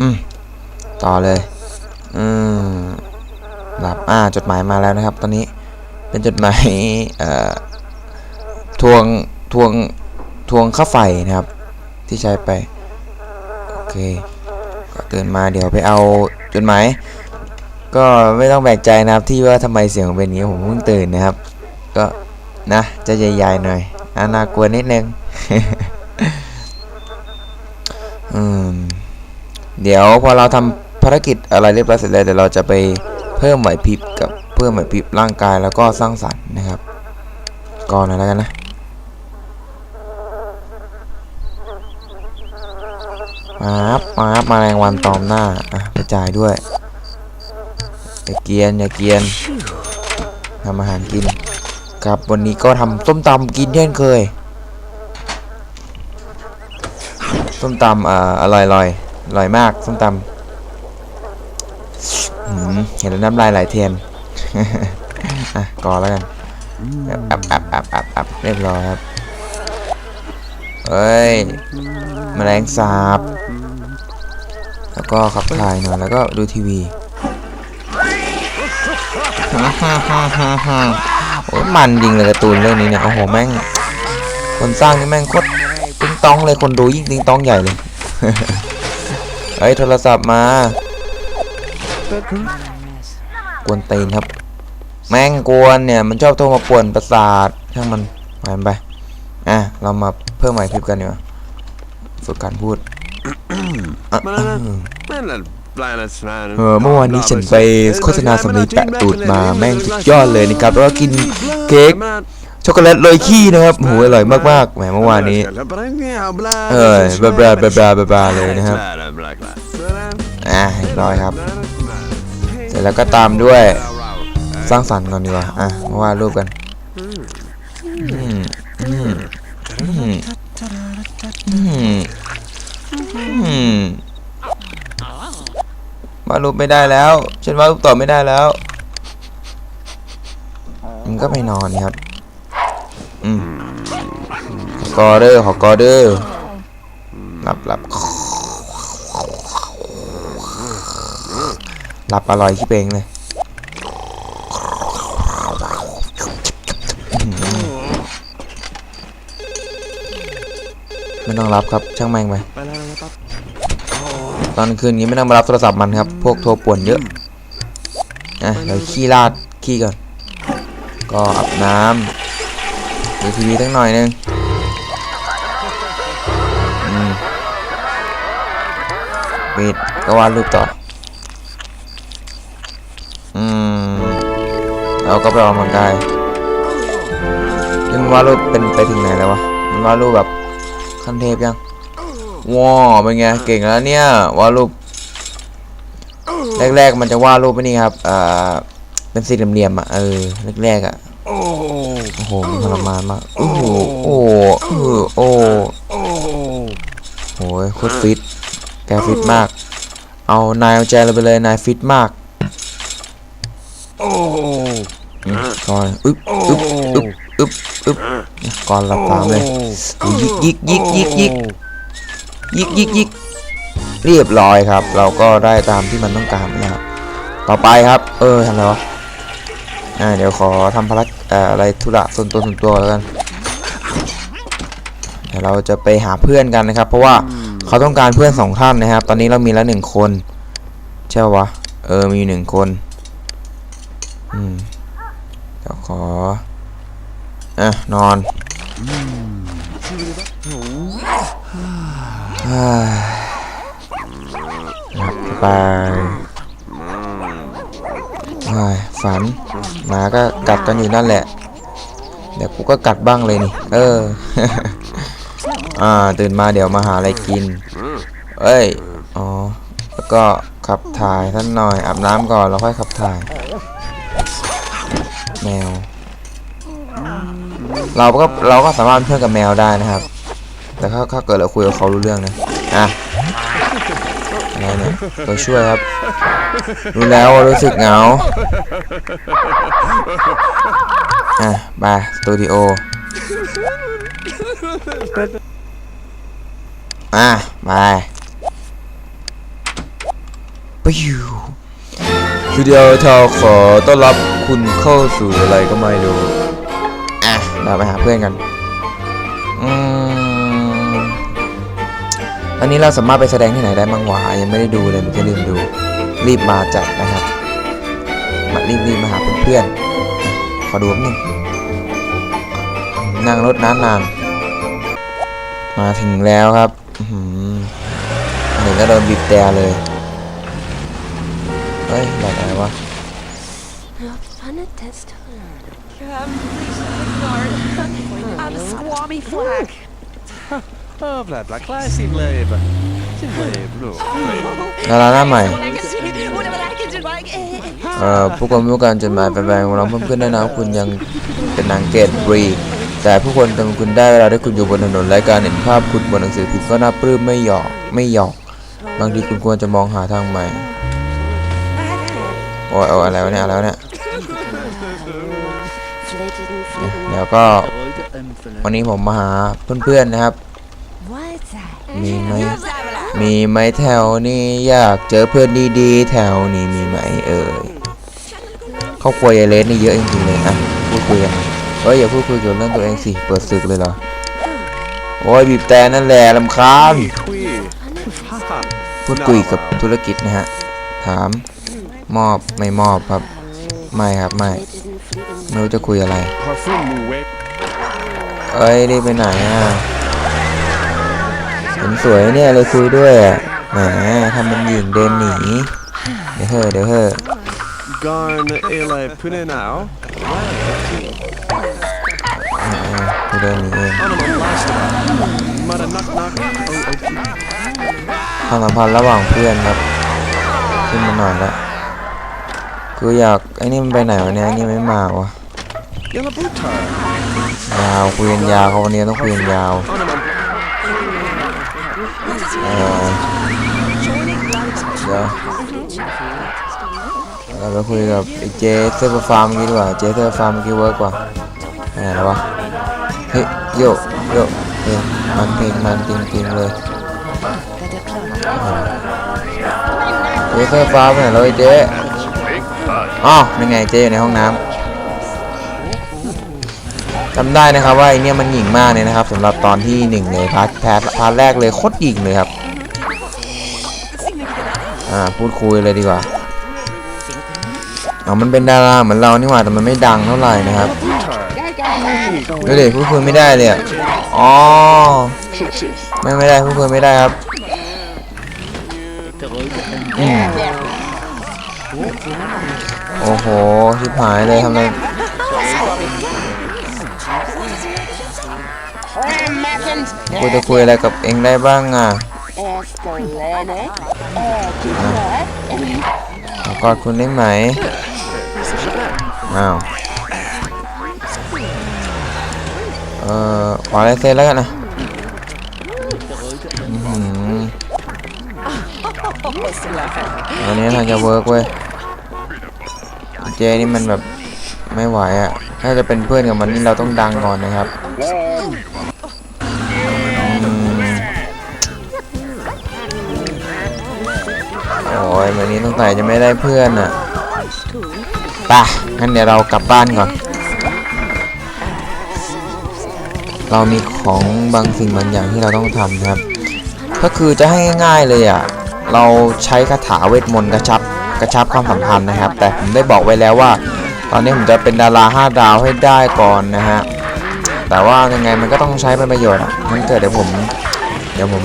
อืม ต่อเลย อืมหลับอ่า จดหมายมาแล้วนะครับ ตอนนี้ เป็นจดหมาย เอ่อ ทวง ทวง ทวงค่าไฟนะครับ ที่ใช้ไป โอเค ก็ตื่นมาเดี๋ยวไปเอาจดหมาย ก็ไม่ต้องแปลกใจนะครับที่ว่าทำไมเสียงเป็นอย่างนี้ผมเพิ่งตื่นนะครับ ก็ นะ จะใหญ่ๆหน่อยอาน่ากลัวนิดนึงอืมเดี๋ยวพอเราทำภารกิจอะไรเรียบร้อยเสร็จแล้วเดี๋ยวเราจะไปเพิ่มไหวพริบกับเพิ่มไหวพริบร่างกายแล้วก็สร้างสรรค์นะครับ ก่อนหน่อยแล้วกันนะมาครับมาครับมาแรงวันตอมหน้าอะไปจ่ายด้วยอย่าเกียนอย่าเกียนทำอาหารกิน ครับวันนี้ก็ทำส้มตำกินเช่นเคยส้มตำอ่าอร่อยอร่อยอร่อยมากส้มตำหืมเห็นแล้วน้ำลายไหลเทียนอะก่อแล้วกันอับอับอับอับอับเรียบร้อยครับเอ้ยแมลงสาบ แล้วก็ขับถ่ายหน่อยแล้วก็ดูทีวี โอ้มันจริงเลยการ์ตูนเรื่องนี้เนี่ยโอ้โหแม่ง คนสร้างนี่แม่งโคตรติ้งต้องเลยคนดูยิ่งติ้งต้องใหญ่เลยเฮ้ยโทรศัพท์มากวนตีนครับ แม่งกวนเนี่ยมันชอบโทรมาป่วนประสาทช่างมันไปมันไปอะเรามาเพิ่มใหม่คลิปกันดีกว่าฝึกการพูดอะ เออเมื่อวานนี้ฉันไปโฆษณาสำลีแปะตูดมาแม่งสุดยอดเลยนะครับแล้วก็กินเค้กช็อกโกแลตโรยขี้นะครับโหอร่อยมากๆแหมเมื่อวานนี้ เออบลาบลาบลาบลาบลาบลาเลยนะครับอะเรียบร้อยครับ เสร็จแล้วก็ตามด้วย สร้างสรรค์ก่อนดีกว่าอะมาวาดรูปกันอืมอืมอืมอืมอืม วาดรูปไม่ได้แล้ว ฉันวาดรูปต่อไม่ได้แล้วมันก็ไปนอนครับ อืมขอกอเดอร์ขอกอเดอร์หลับหลับหลับอร่อยที่เปงเลยไม่ต้องรับครับช่างแม่งไป ตอนคืนนี้ไม่ต้องมารับโทรศัพท์มันครับ พวกโทรป่วนเยอะอะเดี๋ยวขี้ราดขี้ก่อน ก็อาบน้ำดูทีวีตั้งหน่อยนึงปิดก็วาดรูปต่อ อืมเราก็ไปออกกำลังกายยังวาดรูปเป็นไปถึงไหนแล้ววะมันวาดรูปแบบขั้นเทพยัง ว้าวเป็นไงเก่งแล้วเนี่ยวาดรูปแรกๆมันจะวาดรูปไปนี่ครับอ่าเป็นสี่เหลี่ยมๆอะเออแรกๆอะโอ้โหมันทรมานมากโอ้โหโอ้โหเออโอ้โหโคตรฟิตแกฟิตมาก เอานายเอาใจเราไปเลยนายฟิตมากโอืมก่อนอึ๊บอึ๊บอึ๊บอึ๊บอึ๊บก่อนหลับตามเลยอุ๊ยยิกยิกยิกยิก ยิกยิกยิกเรียบร้อยครับ เราก็ได้ตามที่มันต้องการนะครับ ต่อไปครับ เออทำอะไรวะอ่าเดี๋ยวขอทำภารกิจเอ่ออะไรธุระส่วนตัวส่วนตัวแล้วกันเดี๋ยวเราจะไปหาเพื่อนกันนะครับ เพราะว่าเขาต้องการเพื่อนสองท่านนะครับ ตอนนี้เรามีแล้วหนึ่งคนใช่ปะวะเออมีหนึ่งคนอืมเดี๋ยวขออะนอนอ่า หลับไปฝันหมาก็กัดกันอยู่นั่นแหละ เดี๋ยวกูก็กัดบ้างเลยนี่ เออ อ่า ตื่นมาเดี๋ยวมาหาอะไรกิน เอ้ย อ๋อ แล้วก็ขับถ่ายท่านหน่อยอาบน้ำก่อนแล้วค่อยขับถ่าย แมว เราก็เราก็สามารถเพื่อนกับแมวได้นะครับ แต่ถ้าถ้าเกิดเราคุยกับเขารู้เรื่องนะอะอะไรเนี่ยตัวช่วยครับรู้แล้วรู้สึกเหงาอะไปสตูดิโออะมาปิ้ววิดีโอเทาขอต้อนรับคุณเข้าสู่อะไรก็ไม่รู้อะเราไปหาเพื่อนกัน นนี้เราสามารถไปแสดงที่ไหนได้บ้างวะยังไม่ได้ดูเลยมันจะลืมดู รีบมาจัดนะครับ มารีบรีบมาหาเพื่อนๆขอดูแป๊บนึงนั่งรถนานนานมาถึงแล้วครับอื้อหือนึ่งก็โดนบีบแต่เลย เฮ้ยแบบอะไรวะ Fun a test. Um, please ignore. I'm a squammy flag. Oh, bla bla, klaar is in leven. In leven, look. ดาราหน้าใหม่ What I can see, whatever I can do, like, eh, เอ่อผู้คนผู้การจดหมายแฟนๆของเราเพิ่มขึ้นแน่นอนว่าคุณยังเป็นนางเกตบรี แต่ผู้คนจำคุณได้เวลาที่คุณอยู่บนถนนและการเห็นภาพคุณบนหนังสือพิมพ์ก็น่าปลื้มไม่หยอกไม่หยอก บางทีคุณควรจะมองหาทางใหม่โอ้ยโอ้ยอะไรวะเนี่ยอะไรวะเนี่ย Flitted and flitted. เดี๋ยวก็วันนี้ผมมาหาเพื่อนๆนะครับ What's that? มีไหมมีไหมแถวนี้อยากเจอเพื่อนดีๆ แถวนี้มีไหมเอ่ยครอบครัวยายเลสนี่เยอะจริงๆเลยอะพูดคุยกันเฮ้ยอย่าพูดคุยเกี่ยวกับเรื่องตัวเองสิเปิดศึกเลยเหรอโอ้ยบีบแต่นั่นแหละลำคาญ Goeie. Haha. พูดคุยกับธุรกิจนะฮะถามมอบไม่มอบครับไม่ครับไม่ Flitted and flitted. ไม่รู้จะคุยอะไร Parfum moet weg. เอ้ยรีบไปไหนอะ เห็นสวยเนี่ยเลยคุยด้วยอะแหมทำเป็นหญิงเดินหนีเดี๋ยวเฮ้อะเดี๋ยวเฮ้อะ Garn ele punnen nou. กูเดินหนีเอง Allemaal luisteren. Maar een nak nak. Oh, oh. ความสัมพันธ์ระหว่างเพื่อนครับขึ้นมาหน่อยละกูอยากไอ้นี่มันไปไหนวะเนี่ยไอ้นี่ไม่มาวะ Jelle boeter. ยาวคุยกันยาวเขาวันนี้ต้องคุยกันยาว Allemaal. เดี๋ยวเราไปคุยกับไอ้เจเซอร์ฟาร์มกี้ดีกว่าเจเซอร์ฟาร์มกี้เวิร์กกว่าไหนวะเฮ้ยโยโยเพลงมันเพลงมันจริงๆเลยเจเซอร์ฟาร์มไหนแล้วไอ้เจอ๋อนี่ไงเจอยู่ในห้องน้ำ จำได้นะครับว่าไอเนี่ยมันหยิ่งมากเลยนะครับสำหรับตอนที่หนึ่งเลยพาร์ทแพาร์ทแรกเลยโคตรหยิ่งเลยครับอ่าพูดคุยเลยดีกว่าอ๋อมันเป็นดาราเหมือนเรานี่หว่าแต่มันไม่ดังเท่าไหร่นะครับดูดิพูดคุยไม่ได้เลยอ๋อไม่ไม่ได้พูดคุยไม่ได้ครับโอ้โหชิบหายเลยทำไม กูจะคุยอะไรกับเองได้บ้างอะขอกอดคุณได้ไหม อ้าว เอ่อขอลายเซ็นแล้วกันนะอันนี้ทางจะเวิร์กเว้ย เจนี่มันแบบไม่ไหวอะ ถ้าจะเป็นเพื่อนกับมันนี่เราต้องดังก่อนนะครับ โอ้ยวันนี้ต้องใส่จะไม่ได้เพื่อนอะไปะงั้นเดี๋ยวเรากลับบ้านก่อน เรามีของบางสิ่งบางอย่างที่เราต้องทำครับ ก็คือจะให้ง่ายๆเลยอะ เราใช้คาถาเวทมนต์กระชับกระชับความสัมพันธ์นะครับ แต่ผมได้บอกไว้แล้วว่า ตอนนี้ผมจะเป็นดาราห้าดาวให้ได้ก่อนนะฮะ แต่ว่ายังไงมันก็ต้องใช้เป็นประโยชน์อะงั้นเกิดเดี๋ยวผม เดี๋ยวผม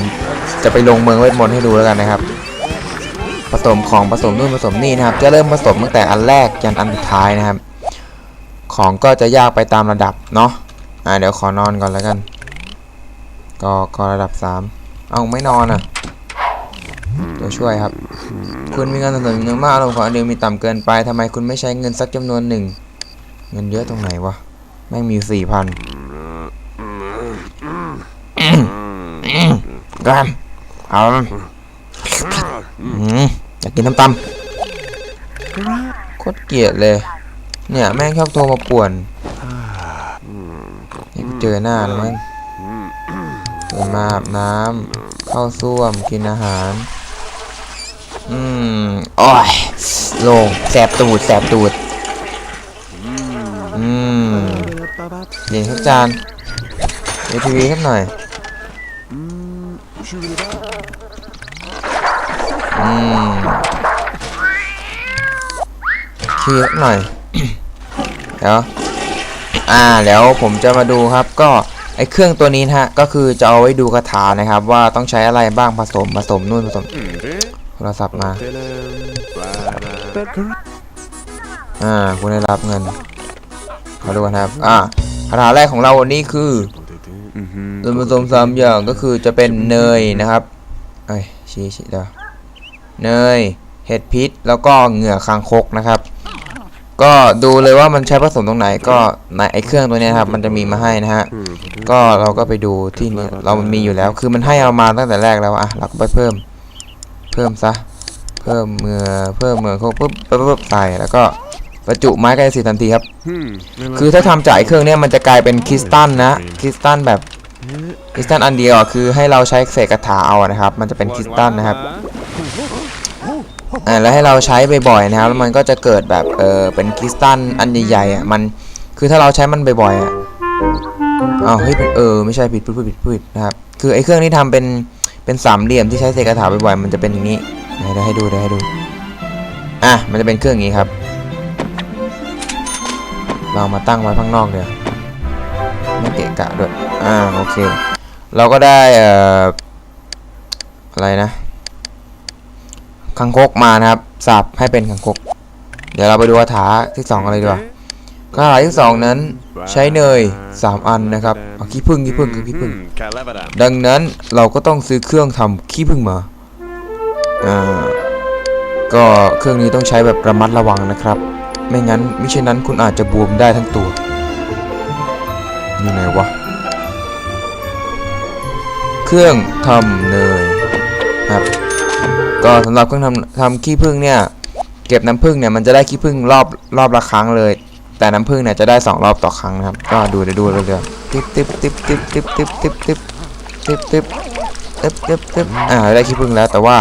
จะไปลงเมืองเวทมนต์ให้ดูแล้วกันนะครับ ผสมของผสมนู่นผสมนี่นะครับ จะเริ่มผสมตั้งแต่อันแรกยันอันสุดท้ายนะครับ ของก็จะยากไปตามระดับเนาะอ่าเดี๋ยวขอนอนก่อนแล้วกันก็ก็ระดับสามเอาไม่นอนอะตัวช่วยครับ คุณมีเงินสะสมจำนวนมากอารมณ์ของอันเดียวมีต่ำเกินไปทำไมคุณไม่ใช้เงินสักจำนวนหนึ่ง เงินเยอะตรงไหนวะ แม่งมีสี่พันกรมเอา อยากกินน้ำตำโคตรเกลียดเลย เนี่ยแม่งชอบโทรมาป่วนนี่เจอหน้าแล้วมั้งตื่นมาอาบน้ำเข้าส้วมกินอาหาร อืมโอ้ยโล่งแสบตูดแสบตูด อืมเย็นสักจานดูทีวีสักหน่อย ทีวีสักหน่อย เดี๋ยว อ่าเดี๋ยวผมจะมาดูครับ ก็ไอเครื่องตัวนี้นะฮะ ก็คือจะเอาไว้ดูคาถานะครับ ว่าต้องใช้อะไรบ้างผสมผสมนู่นผสมโทรศัพท์มา อ่าคุณได้รับเงินขอดูกันครับ อ่าคาถาแรกของเราวันนี้คือส่วนผสมสามอย่างก็คือจะเป็นเนยนะครับเอ้ยชี้ชี้เดี๋ยวเนย เห็ดพิษ แล้วก็เหงื่อคางคกนะครับ ก็ดูเลยว่ามันใช้ผสมตรงไหนก็ในไอเครื่องตัวเนี้ยครับมันจะมีมาให้นะฮะก็เราก็ไปดูที่นี่เรามันมีอยู่แล้ว คือมันให้เรามาตั้งแต่แรกแล้วอะเราก็ไปเพิ่ม เพิ่มซะเพิ่มเมือเพิ่มเมือเขาปุ๊บปุ๊บปุ๊บใส่แล้วก็บรรจุไม้กายสิทธิ์ทันทีครับ คือถ้าทำจากไอ้เครื่องเนี้ยมันจะกลายเป็นคริสตัลนะคริสตัลแบบคริสตัลอันเดียวอะคือให้เราใช้เศษกระถาเอาอะนะครับ มันจะเป็นคริสตัลนะครับ อ่าแล้วให้เราใช้บ่อยๆนะครับแล้วมันก็จะเกิดแบบเออเป็นคริสตัลอันใหญ่ๆอะมันคือถ้าเราใช้มันบ่อยๆอะอ้าวเฮ้ยเออไม่ใช่ผิดพูดผิดผิดนะครับคือไอ้เครื่องนี้ทำเป็นเป็นสามเหลี่ยมที่ใช้เศษกระถาบ่อยๆมันจะเป็นอย่างนี้เดี๋ยวให้ดูเดี๋ยวให้ดูอะมันจะเป็นเครื่องอย่างนี้ครับ เรามาตั้งไว้ข้างนอกเดี๋ยวไม่เกะกะด้วยอ่าโอเค เราก็ได้เอ่ออะไรนะ คังคกมานะครับสับให้เป็นคังคก เดี๋ยวเราไปดูคาถาที่สองกันเลยดีกว่าคาถาที่สองนั้นใช้เนยสามอันนะครับเอาขี้ผึ้งขี้ผึ้งคือขี้ผึ้งดังนั้นเราก็ต้องซื้อเครื่องทำขี้ผึ้งมาอ่าก็เครื่องนี้ต้องใช้แบบระมัดระวังนะครับ ไม่งั้นมิฉะนั้นคุณอาจจะบวมได้ทั้งตัวอยู่ไหนวะเครื่องทำเนยครับ ก็สำหรับเครื่องทำทำขี้ผึ้งเนี่ย เก็บน้ำผึ้งเนี่ยมันจะได้ขี้ผึ้งรอบรอบละครั้งเลย แต่น้ำผึ้งเนี่ยจะได้สองรอบต่อครั้งนะครับ ก็ดูเดี๋ยวดูเรื่อยๆติ๊บติ๊บติ๊บติ๊บติ๊บติ๊บติ๊บติ๊บติ๊บติ๊บติ๊บติ๊บติ๊บอ่าได้ขี้ผึ้งแล้วแต่ว่า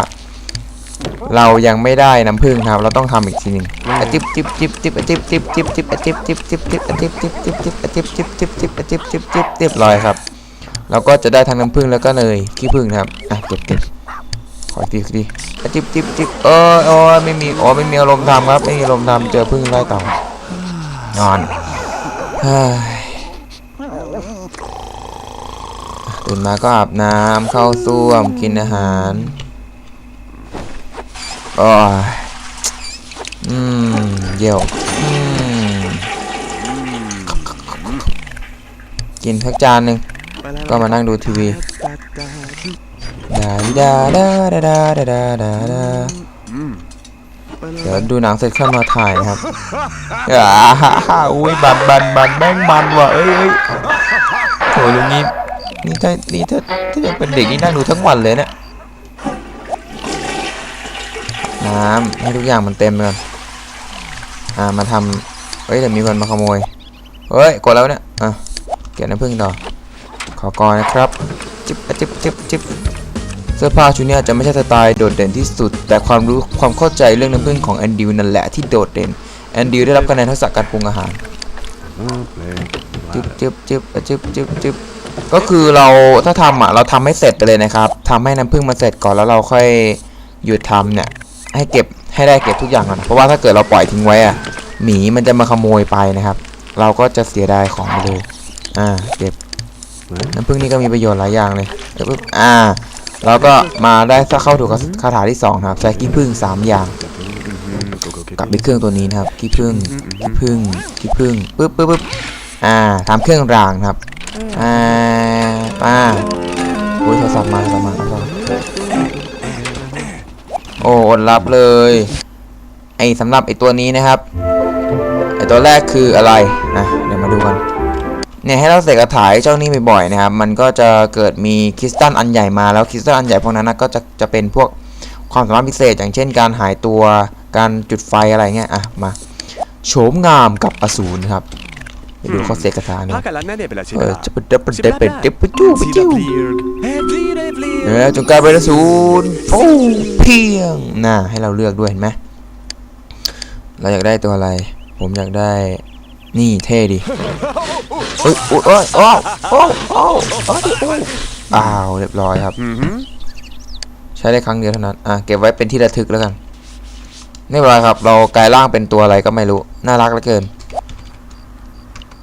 เรายังไม่ได้น้ำผึ้งครับ เราต้องทำอีกทีนึงอะจิบจิบจิบจิบอะจิบจิบจิบจิบอะจิบจิบจิบจิบอะจิบจิบจิบจิบอะจิบจิบจิบจิบอะจิบจิบจิบเรียบร้อยครับเราก็จะได้ทั้งน้ำผึ้งแล้วก็เนยขี้ผึ้งครับอะเก็บเก็บ ขออีกทีอีกทีจิบจิบจิบเออโอ้ไม่มีอ๋อไม่มีอารมณ์ทำครับไม่มีอารมณ์ทำเจอผึ้งไล่ต่อนอนเฮ้ยตื่นมาก็อาบน้ำเข้าส้วมกินอาหารโอ้ยอืมเยี่ยวอืมกินสักจานหนึ่งก็มานั่งดูทีวี ดาดิดาดาดาดาดาดาดาดาเดี๋ยวดูหนังเสร็จค่อยมาถ่ายนะครับอ่าฮ่าฮ่าอุ้ยบันบันบันแม่งมันว่ะเอ้ยเอ้ยโหลุงนี้นี่ถ้านี่ถ้าถ้ายังเป็นเด็กนี่นั่งดูทั้งวันเลยเนี่ยน้ำให้ทุกอย่างมันเต็มเลยอ่ามาทำเฮ้ยเดี๋ยวมีคนมาขโมยเฮ้ยกดแล้วเนี่ยอะเก็บน้ำผึ้งต่อขอกอนนะครับ จิบอะจิบจิบจิบ สื้อผ้าชุดเนี้ยจะไม่ใช่สไตล์โดดเด่นที่สุด แต่ความรู้ความเข้าใจเรื่องน้ำผึ้งของแอนดิวนั่นแหละที่โดดเด่นแอนดิวได้รับคะแนนทักษะการปรุงอาหารจึบจึบจึบอะจึบจึบจึบก็คือเราถ้าทำอะเราทำให้เสร็จไปเลยนะครับทำให้น้ำผึ้งมันเสร็จก่อนแล้วเราค่อยหยุดทำเนี่ยให้เก็บให้ได้เก็บทุกอย่างก่อนเพราะว่าถ้าเกิดเราปล่อยทิ้งไว้อะหมีมันจะมาขโมยไปนะครับ เราก็จะเสียดายของไปเลยอ่าเก็บน้ำผึ้งนี่ก็มีประโยชน์หลายอย่างเลยเดี๋ยวปึ๊บอ่า เราก็มาได้ถ้าเข้าถูกคาถาที่สองครับใช้ขี้ผึ้งสามอย่าง กับไปเครื่องตัวนี้นะครับขี้ผึ้งขี้ผึ้งขี้ผึ้งปึ๊บปึ๊บปึ๊บอ่าทำเครื่องรางครับอ่าอ่าโอ้ยโทรศัพท์มาโทรศัพท์มาโทรศัพท์โอ้อดรับเลยไอสำหรับไอตัวนี้นะครับไอตัวแรกคืออะไรนะเดี๋ยวมาดูกัน เนี่ยให้เราเสกกระถายเจ้านี่บ่อยๆนะครับ มันก็จะเกิดมีคริสตัลอันใหญ่มาแล้วคริสตัลอันใหญ่พวกนั้นนะก็จะจะเป็นพวกความสามารถพิเศษ อย่างเช่น การหายตัวการจุดไฟอะไรเงี้ยอะมาโฉมงามกับอสูรครับไปดูเขาเสกคาถาหน่อย Pakala nene bela เออ chidala. จะเป็นเด็บเป็นเด็บเป็นเด็บเป็นจู้เป็น Sida จู้ blirg. Evlir, evlir. เออจงกลายเป็นอสูรโอ้เพียงน่าให้เราเลือกด้วยเห็นไหมเราอยากได้ตัวอะไร ผมอยากได้ นี่เท่ดิเอ้ยโอ้ยโอ้ยโอ้ยโอ้ยโอ้ยโอ้ยอ้ยอ้าวเรียบร้อยครับ ใช้ได้ครั้งเดียวเท่านั้น อะเก็บไว้เป็นที่ระทึกแล้วกันเรียบร้อยครับ เรากลายร่างเป็นตัวอะไรก็ไม่รู้ น่ารักเหลือเกิน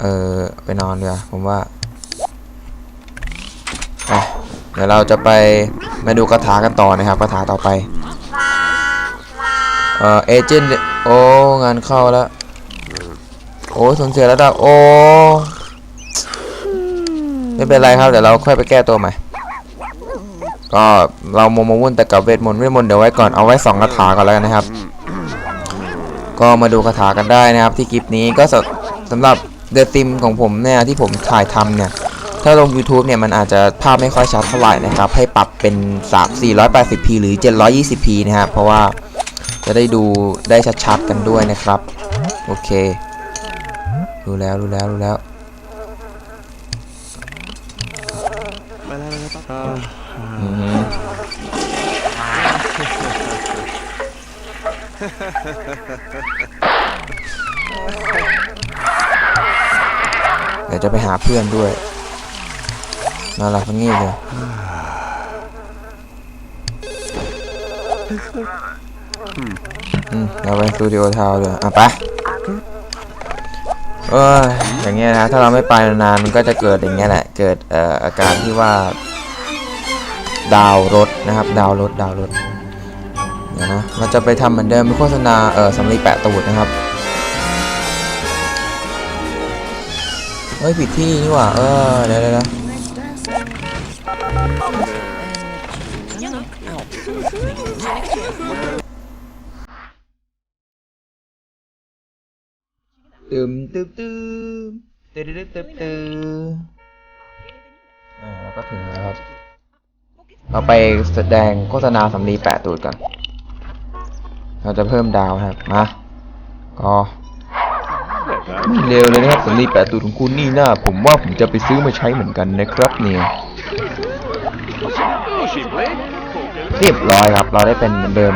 เออไปนอนดีกว่าผมว่าอะเดี๋ยวเราจะไปมาดูคาถากันต่อนะครับคาถาต่อไป เออเอเจนต์โอ้งานเข้าแล้ว อ้สูญเสียระดับโอ้ไม่เป็นไรครับเดี๋ยวเราค่อยไปแก้ตัวใหม่ก็เราโมโมวุ่นแต่กับเวทมนต์เวทมนต์เดี๋ยวไว้ก่อนเอาไว้สองคาถาก่อนแล้วกันนะครับ ก็มาดูคาถากันได้นะครับ ที่คลิปนี้ก็สำหรับเดอะซิมของผมเนี่ยที่ผมถ่ายทำเนี่ย ถ้าลง YouTube เนี่ยมันอาจจะภาพไม่ค่อยชัดเท่าไหร่นะครับ ให้ปรับเป็น 3 480p หรือ 720p นะครับเพราะว่าจะได้ดูได้ชัดๆกันด้วยนะครับ โอเค รู้แล้วรู้แล้วรู้แล้วอืมเดี๋ยวจะไปหาเพื่อนด้วยน่ารักทั้งนี้เลยอืมเราไปสตูดิโอทาวเลยอะไป เอ้ยอย่างเงี้ยนะถ้าเราไม่ไปนานๆมันก็จะเกิดอย่างเงี้ยแหละ เกิดเอ่ออาการที่ว่า ดาวรถนะครับ ดาวรถดาวรถเดี๋ยวนะเราจะไปทำเหมือนเดิมโฆษณาเออสำลีแปะตูดนะครับเฮ้ยผิดที่นี่หว่า เออเดี๋ยวเดี๋ยวเดี๋ยว ตึมตึมตึมตึมตึมตึมตึมอ่าแล้วก็ถึงแล้วครับ เราไปแสดงโฆษณาสำลีแปะตูดก่อนเราจะเพิ่มดาวครับ มาก็ไม่เร็วเลยนะครับสำลีแปะตูดของคุณนี่นะผมว่าผมจะไปซื้อมาใช้เหมือนกันนะครับเนี่ยเรียบร้อยครับ เราได้เป็นเหมือนเดิม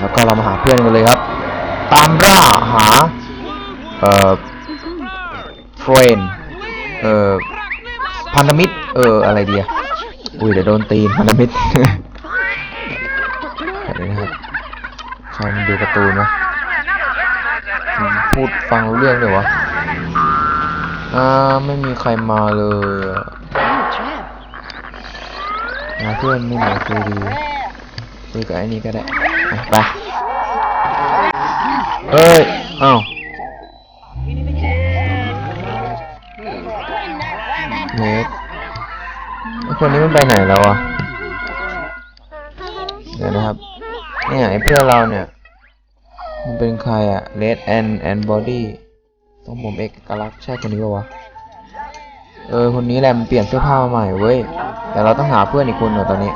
แล้วก็เรามาหาเพื่อนกันเลยครับ ตามล่าหา เอ่อเฟรนเอ่อ พันธมิตร เออ อะไรดีอะอุ้ยเดี๋ยวโดนตีนพันธมิตรเดี๋ยวนะครับใครมันดูการ์ตูนวะพูดฟังรู้เรื่องเลยวะ อ่า ไม่มีใครมาเลยอะมาเพื่อนไม่เหมือนคุยดีคุยกับไอ้นี่ก็ได้ ไป เอ้ยเอ้า เนทไอ้คนนี้มันไปไหนแล้วอะเดี๋ยวนะครับ เนี่ยไอ้เพื่อนเราเนี่ย มันเป็นใครอะ Red and and Body ต้องผมเอกลักษณ์ใช่คนนี้ปะวะ เออ คนนี้แหละมันเปลี่ยนเสื้อผ้ามาใหม่เว้ย แต่เราต้องหาเพื่อนอีกคนเหรอตอนนี้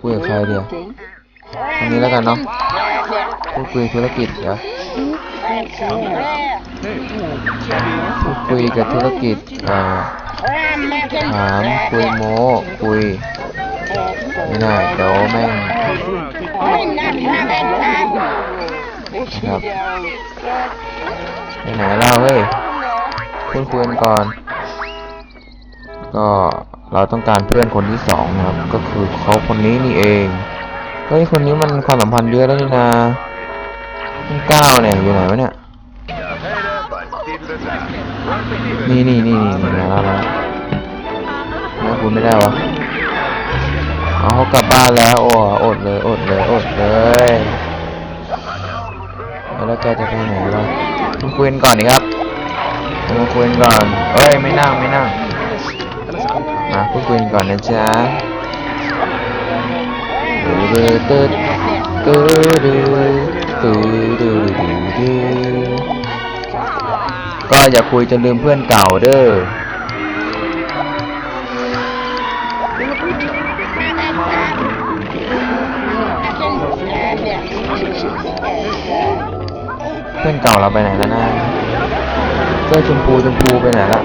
คุยกับใครเดียว นี้แล้วกันเนาะพูดคุยธุรกิจเดี๋ยวพูดคุยกับธุรกิจอ่าถามคุยโม้คุยไม่ได้เดี๋ยวแม่งครับไปไหนเล่าเฮ้ยพูดคุยกันก่อน ก็เราต้องการเพื่อนคนที่สองนะครับ ก็คือเขาคนนี้นี่เอง เฮ้ยคนนี้มันความสัมพันธ์เยอะแล้วนี่นามันก้าวเนี่ยอยู่ไหนวะเนี่ยนี่นี่นี่นี่นี่มาแล้วมาแล้วไม่คุณไม่ได้วะเอาเขากลับบ้านแล้วโอ้อดเลยอดเลยอดเลยแล้วแกจะไปไหนล่ะมาคุยกันก่อนดีครับมาคุยกันก่อนเอ้ยไม่นั่งไม่นั่งมาพูดคุยกันก่อนนะจ๊ะ ดูดูดูดูดูดูดูก็อย่าคุยจนลืมเพื่อนเก่าเด้อเพื่อนเก่าเราไปไหนแล้วนะเสื้อชมพูชมพูไปไหนละ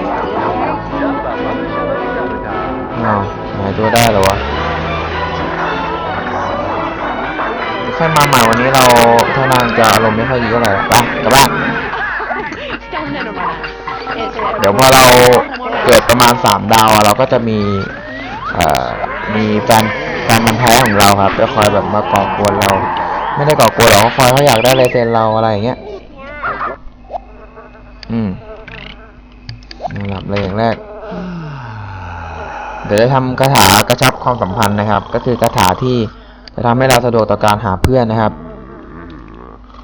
อ้าวหายตัวได้หรอ วะค่อยมาใหม่วันนี้เราท่าทางจะอารมณ์ไม่ค่อยดีเท่าไหร่ไปกลับบ้านเดี๋ยวพอเราเกิดประมาณสามดาวอะเราก็จะมีมีแฟนแฟนมันแท้ของเราครับจะคอยแบบมาก่อกวนเรา ไม่ได้ก่อกวนหรอกเขาคอยเขาอยากได้ลายเซ็นเราอะไรอย่างเงี้ยอืมนะครับเลยอย่างแรก เดี๋ยวจะทำคาถากระชับความสัมพันธ์นะครับ ก็คือคาถาที่ จะทำให้เราสะดวกต่อการหาเพื่อนนะครับ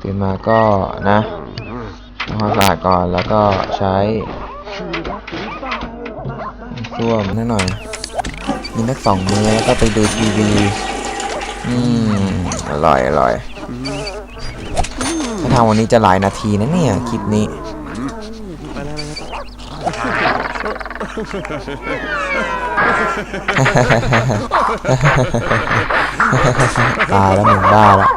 ตื่นมาก็นะทำความสะอาดก่อนแล้วก็ใช้ส้วมนิดหน่อยมีนักสองมือแล้วก็ไปดูทีวีอืมอร่อยอร่อยถ้าทำวันนี้จะหลายนาทีนะเนี่ยคลิปนี้ ตายแล้วมึงบ้าแล้ว